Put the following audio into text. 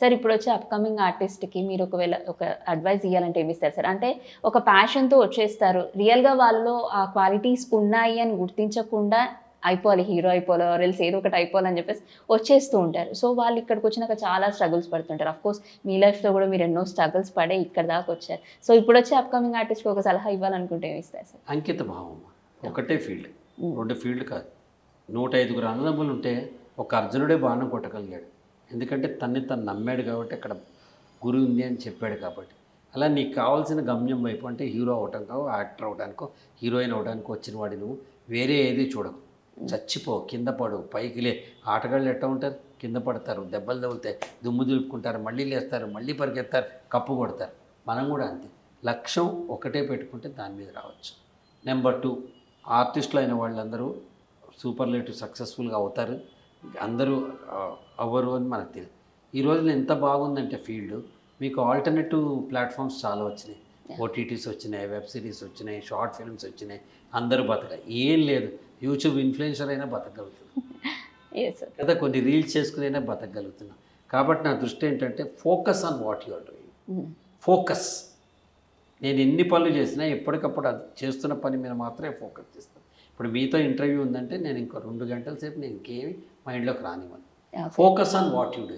Sir ఇప్పుడు వచ్చే upcoming ఆర్టిస్ట్కి మీరు ఒకవేళ ఒక అడ్వైస్ ఇవ్వాలంటే ఏమి ఇస్తారు సార్? అంటే ఒక ప్యాషన్తో వచ్చేస్తారు. రియల్గా వాళ్ళలో ఆ క్వాలిటీస్ ఉన్నాయి అని గుర్తించకుండా అయిపోవాలి హీరో అయిపోవాలి ఎల్స్ ఏదో ఒకటి అయిపోవాలని చెప్పేసి వచ్చేస్తూ ఉంటారు. సో వాళ్ళు ఇక్కడికి వచ్చినాక చాలా స్ట్రగుల్స్ పడుతుంటారు. అఫ్ కోర్స్ మీ లైఫ్లో కూడా మీరు ఎన్నో స్ట్రగుల్స్ పడే ఇక్కడ దాకా వచ్చారు. సో ఇప్పుడు వచ్చే అప్కమింగ్ ఆర్టిస్ట్కి ఒక సలహా ఇవ్వాలనుకుంటే ఏమి ఇస్తారు సార్? అంకిత భావం. ఒకటే ఫీల్డ్ రెండు ఫీల్డ్ కాదు. నూట ఐదుగురు అన్నదమ్ములు ఉంటే ఒక అర్జునుడే బాణం కొట్టగలిగాడు. ఎందుకంటే తన్ని తను నమ్మాడు కాబట్టి అక్కడ గురి ఉంది అని చెప్పాడు కాబట్టి. అలా నీకు కావాల్సిన గమ్యం వైపు అంటే హీరో అవటానికో యాక్టర్ అవడానికో హీరోయిన్ అవడానికో వచ్చిన వాడి నువ్వు. వేరే ఏది చూడకు. చచ్చిపో కింద పడు పైకి లే. ఆటగాళ్ళు ఎట్లా ఉంటారు? కింద పడతారు. దెబ్బలు తగులుతాయి. దుమ్ము దులుపుకుంటారు. మళ్ళీ లేస్తారు. మళ్ళీ పరిగెత్తారు. కప్పు కొడతారు. మనం కూడా అంతే. లక్ష్యం ఒకటే పెట్టుకుంటే దాని మీద రావచ్చు. నెంబర్ టూ ఆర్టిస్టులు అయిన వాళ్ళందరూ సూపర్లేటివ్ సక్సెస్ఫుల్గా అవుతారు. అందరూ అవ్వరు అని మనకు తెలియదు ఈ రోజున ఎంత బాగుందంటే ఫీల్డ్. మీకు ఆల్టర్నేటివ్ ప్లాట్ఫామ్స్ చాలా వచ్చినాయి. ఓటీటీస్ వచ్చినాయి వెబ్ సిరీస్ వచ్చినాయి షార్ట్ ఫిల్మ్స్ వచ్చినాయి. అందరూ బతక ఏం లేదు. యూట్యూబ్ ఇన్ఫ్లుయెన్సర్ అయినా సార్ లేదా కొన్ని రీల్స్ చేసుకునైనా బతకగలుగుతున్నాం. కాబట్టి నా దృష్టి ఏంటంటే focus on what you are doing. Focus. నేను ఎన్ని పనులు చేసినా ఎప్పటికప్పుడు అది చేస్తున్న పని మీద మాత్రమే ఫోకస్ చేస్తాను. ఇప్పుడు మీతో ఇంటర్వ్యూ ఉందంటే నేను ఇంకో రెండు గంటల సేపు నేను ఇంకేమి మైండ్లోకి రానివ్వను. Focus on what you do